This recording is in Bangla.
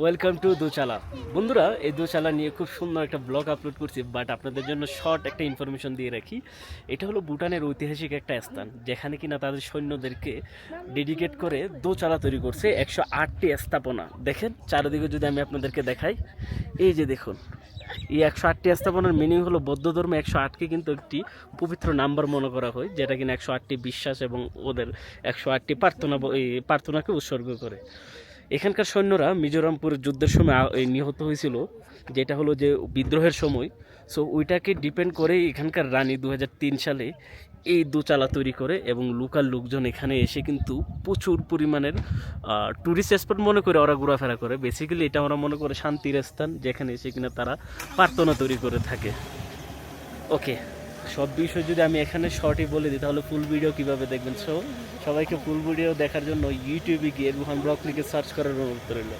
ওয়েলকাম টু দোচালা বন্ধুরা, এই দোচালা নিয়ে খুব সুন্দর একটা ব্লগ আপলোড করছি বাট আপনাদের জন্য শর্ট একটা ইনফরমেশন দিয়ে রাখি। এটা হলো ভুটানের ঐতিহাসিক একটা স্থান, যেখানে কিনা তাদের সৈন্যদেরকে ডেডিকেট করে দোচালা তৈরি করছে, একশো আটটি স্থাপনা। দেখেন, চারিদিকে যদি আমি আপনাদেরকে দেখাই, এই যে দেখুন, এই একশো আটটি স্থাপনার মিনিং হলো বৌদ্ধ ধর্মে একশো আটকে কিন্তু একটি পবিত্র নাম্বার মনে করা হয়, যেটা কিনা একশো আটটি বিশ্বাস এবং ওদের একশো আটটি প্রার্থনা প্রার্থনাকে উৎসর্গ করে। এখানকার সৈন্যরা মিজোরামপুর যুদ্ধের সময় নিহত হয়েছিল, যেটা হলো যে বিদ্রোহের সময়। সো ওইটাকে ডিপেন্ড করে এখানকার রানী দু হাজার তিন সালে এই দোচালা তৈরি করে এবং লোকাল লোকজন এখানে এসে কিন্তু প্রচুর পরিমাণের ট্যুরিস্ট স্পট মনে করে ওরা ঘোরাফেরা করে। বেসিক্যালি এটা ওরা মনে করে শান্তির স্থান যেখানে এসে কিনা তারা প্রার্থনা তৈরি করে থাকে। ওকে সব বিষয় যদি আমি এখানে শর্টই বলে দিই, তাহলে ফুল ভিডিও কীভাবে দেখবেন? সো সবাইকে ফুল ভিডিও দেখার জন্য ইউটিউবে গিয়ে রুহান ব্লগ লিখে সার্চ করার অনুরোধ রইল।